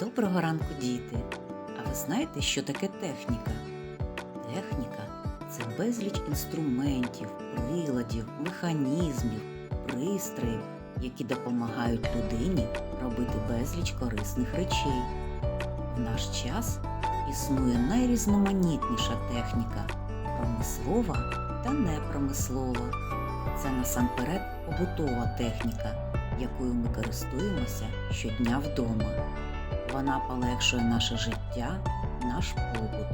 Доброго ранку, діти! А ви знаєте, що таке техніка? Техніка це безліч інструментів, приладів, механізмів, пристроїв, які допомагають людині робити безліч корисних речей. В наш час існує найрізноманітніша техніка промислова та непромислова. Це насамперед побутова техніка, якою ми користуємося щодня вдома. Вона полегшує наше життя, наш побут.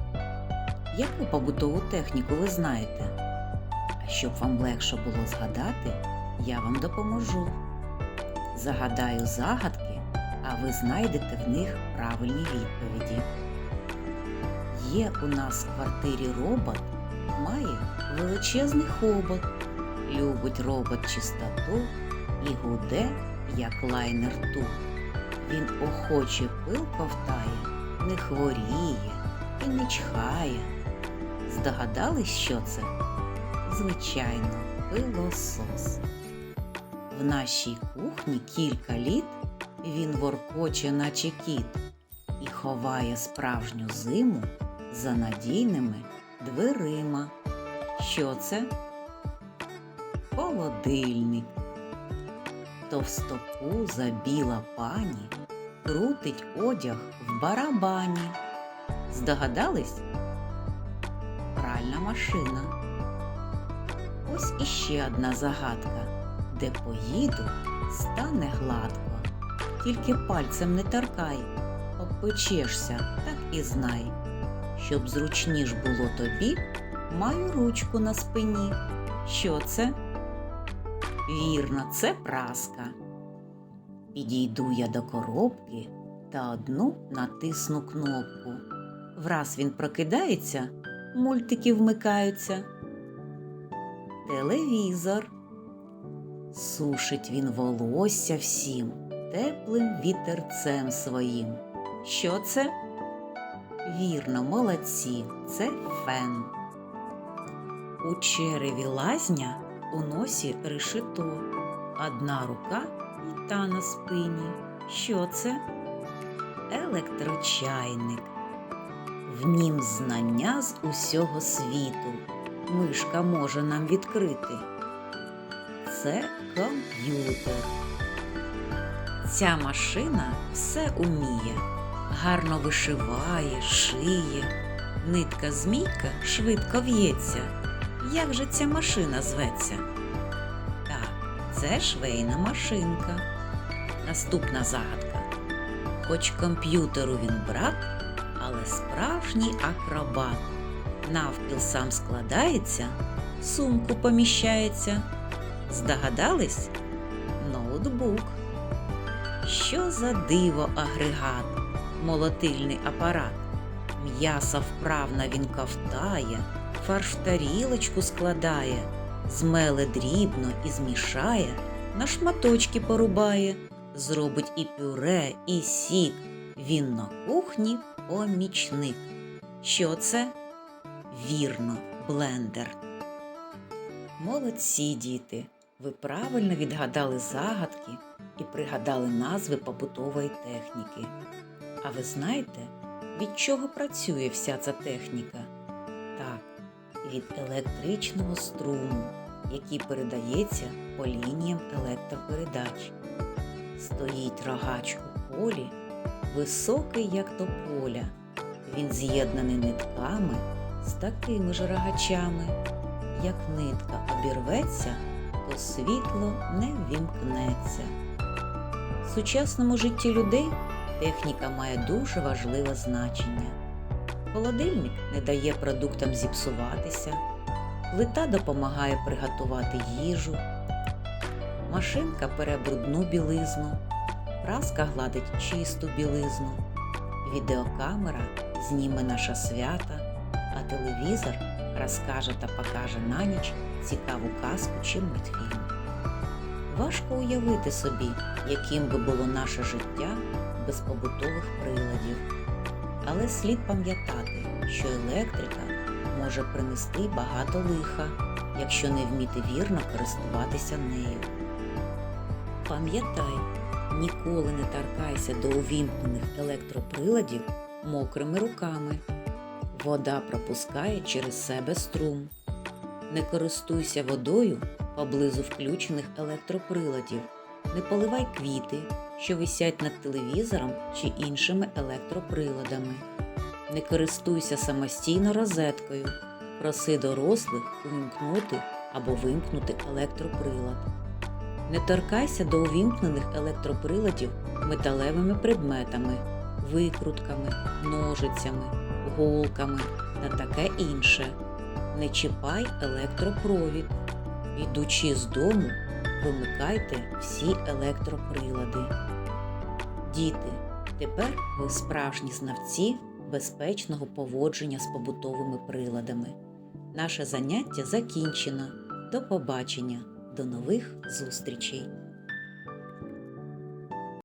Яку побутову техніку ви знаєте? А щоб вам легше було згадати, я вам допоможу. Загадаю загадки, а ви знайдете в них правильні відповіді. Є у нас в квартирі робот, має величезний хобот. Любить робот чистоту і гуде, як лайнер тут. Він охоче пил ковтає, не хворіє і не чхає. Здогадались, що це? Звичайно, пилосос. В нашій кухні кілька літ він воркоче, наче кіт, і ховає справжню зиму за надійними дверима. Що це? Холодильник. Товстопуза біла пані крутить одяг в барабані. Здогадались? Пральна машина. Ось іще одна загадка. Де поїду, стане гладко. Тільки пальцем не торкай, обпечешся, так і знай. Щоб зручніш було тобі, маю ручку на спині. Що це? Вірно, це праска. Підійду я до коробки та одну натисну кнопку. Враз він прокидається, мультики вмикаються. Телевізор. Сушить він волосся всім теплим вітерцем своїм. Що це? Вірно, молодці, це фен. У череві лазня у носі решето, одна рука і та на спині. Що це? Електрочайник. В нім знання з усього світу. Мишка може нам відкрити. Це комп'ютер. Ця машина все уміє, гарно вишиває, шиє. Нитка змійка швидко в'ється. Як же ця машина зветься? Так, це швейна машинка. Наступна загадка. Хоч комп'ютеру він брат, але справжній акробат. Навпіл сам складається, сумку поміщається. Здогадались? Ноутбук. Що за диво агрегат, молотильний апарат? М'яса вправно він ковтає, фарш в тарілочку складає, змеле дрібно і змішає, на шматочки порубає, зробить і пюре, і сік. Він на кухні помічник. Що це? Вірно, блендер. Молодці діти! Ви правильно відгадали загадки і пригадали назви побутової техніки. А ви знаєте, від чого працює вся ця техніка? Від електричного струму, який передається по лініям електропередач. Стоїть рогач у полі, високий, як тополя. Він з'єднаний нитками з такими ж рогачами. Як нитка обірветься, то світло не ввімкнеться. В сучасному житті людей техніка має дуже важливе значення. Холодильник не дає продуктам зіпсуватися, плита допомагає приготувати їжу, машинка пере брудну білизну, праска гладить чисту білизну, відеокамера зніме наше свята, а телевізор розкаже та покаже на ніч цікаву казку чи мультфільм. Важко уявити собі, яким би було наше життя без побутових приладів. Але слід пам'ятати, що електрика може принести багато лиха, якщо не вміти вірно користуватися нею. Пам'ятай, Ніколи не торкайся до увімкнених електроприладів мокрими руками. Вода пропускає через себе струм. Не користуйся водою поблизу включених електроприладів. Не поливай квіти, що висять над телевізором чи іншими електроприладами. Не користуйся самостійно розеткою. Проси дорослих увімкнути або вимкнути електроприлад. Не торкайся до увімкнених електроприладів металевими предметами, викрутками, ножицями, голками та таке інше. Не чіпай електропровід. Йдучи з дому, вимикайте всі електроприлади. Діти, тепер ви справжні знавці безпечного поводження з побутовими приладами. Наше заняття закінчено. До побачення, до нових зустрічей!